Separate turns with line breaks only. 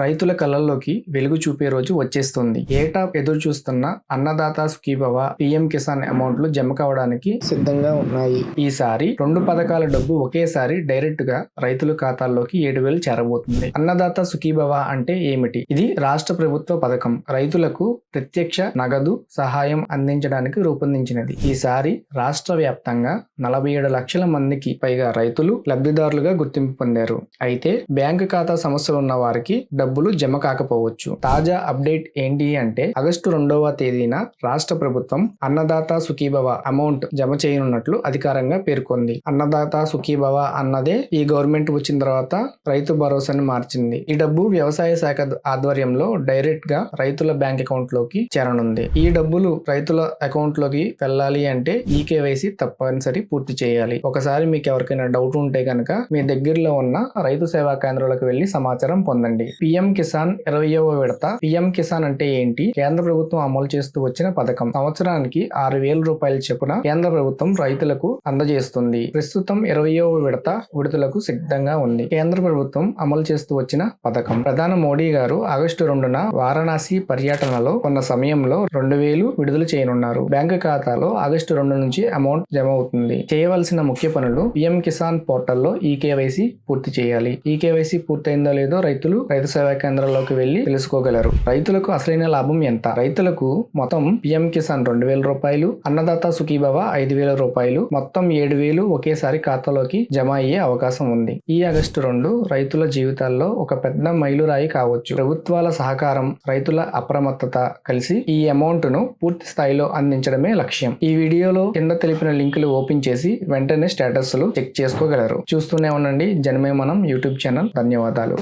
రైతుల కళ్ళల్లోకి వెలుగు చూపే రోజు వచ్చేస్తుంది. ఏటా ఎదురు చూస్తున్న అన్నదాత సుఖీభవ పిఎం కిసాన్ అమౌంట్లు జమ కావడానికి
సిద్ధంగా ఉన్నాయి.
ఈసారి రెండు పథకాల డబ్బు ఒకేసారి డైరెక్ట్గా రైతుల ఖాతాల్లోకి ఏడు వేలు చేరబోతుంది. అన్నదాత సుఖీభవ అంటే ఏమిటి? ఇది రాష్ట్ర ప్రభుత్వ పథకం. రైతులకు ప్రత్యక్ష నగదు సహాయం అందించడానికి రూపొందించినది. ఈసారి రాష్ట్ర వ్యాప్తంగా నలభై ఏడు లక్షల మందికి పైగా రైతులు లబ్ధిదారులుగా గుర్తింపు పొందారు. అయితే బ్యాంకు ఖాతా సమస్యలు ఉన్న వారికి డబ్బులు జమ కాకపోవచ్చు. తాజా అప్డేట్ ఏంటి అంటే ఆగస్టు రెండవ తేదీన రాష్ట్ర ప్రభుత్వం అన్నదాత సుఖీభవ అమౌంట్ జమ చేయనున్నట్లు అధికారంగా పేర్కొంది. అన్నదాత సుఖీభవ అన్నదే ఈ గవర్నమెంట్ వచ్చిన తర్వాత రైతు భరోసాని మార్చింది. ఈ డబ్బు వ్యవసాయ శాఖ ఆధ్వర్యంలో డైరెక్ట్గా రైతుల బ్యాంక్ అకౌంట్లోకి చేరనుంది. ఈ డబ్బులు రైతుల అకౌంట్లోకి వెళ్ళాలి అంటే ఈ కేవైసీ తప్పనిసరి పూర్తి చేయాలి. ఒకసారి మీకు ఎవరికైనా డౌట్ ఉంటే కనుక మీ దగ్గరలో ఉన్న రైతు సేవా కేంద్రాలకు వెళ్ళి సమాచారం పొందండి. పిఎం కిసాన్ ఇరవయవ విడత. పిఎం కిసాన్ అంటే ఏంటి? కేంద్ర ప్రభుత్వం అమలు చేస్తూ వచ్చిన పథకం. సంవత్సరానికి ఆరు వేల రూపాయల చొప్పున కేంద్ర ప్రభుత్వం రైతులకు అందజేస్తుంది. ప్రస్తుతం ఇరవయవ విడత విడుదలకు సిద్ధంగా ఉంది. కేంద్ర ప్రభుత్వం అమలు చేస్తూ వచ్చిన పథకం. ప్రధాని మోడీ గారు ఆగస్టు రెండున వారణాసి పర్యటనలో కొన్న సమయంలో రెండు వేలు విడుదల చేయనున్నారు. బ్యాంకు ఖాతాలో ఆగస్టు రెండు నుంచి అమౌంట్ జమ అవుతుంది. చేయవలసిన ముఖ్య పనులు పిఎం కిసాన్ పోర్టల్లో ఈ కేవైసీ పూర్తి చేయాలి. ఈ కేవైసీ పూర్తయిందో లేదో రైతులు రైతు సేవా కేంద్రాల్లోకి వెళ్ళి తెలుసుకోగలరు. రైతులకు అసలైన లాభం ఎంత? రైతులకు మొత్తం పిఎం కిసాన్ రెండు వేల రూపాయలు అన్నదాత సుఖీభవ ఐదు వేల రూపాయలు మొత్తం ఏడు వేలు ఒకేసారి ఖాతాలోకి జమ అయ్యే అవకాశం ఉంది. ఈ ఆగస్టు రెండు రైతుల జీవితాల్లో ఒక పెద్ద మైలురాయి కావచ్చు. ప్రభుత్వాల సహకారం రైతుల అప్రమత్తత కలిసి ఈ అమౌంట్ను పూర్తి స్థాయిలో అందించడమే లక్ష్యం. ఈ వీడియోలో కింద తెలిపిన లింకులు ఓపెన్ చేసి వెంటనే స్టేటస్లు చెక్ చేసుకోగలరు. చూస్తూనే ఉండండి. జనమే మనం యూట్యూబ్ ఛానల్. ధన్యవాదాలు.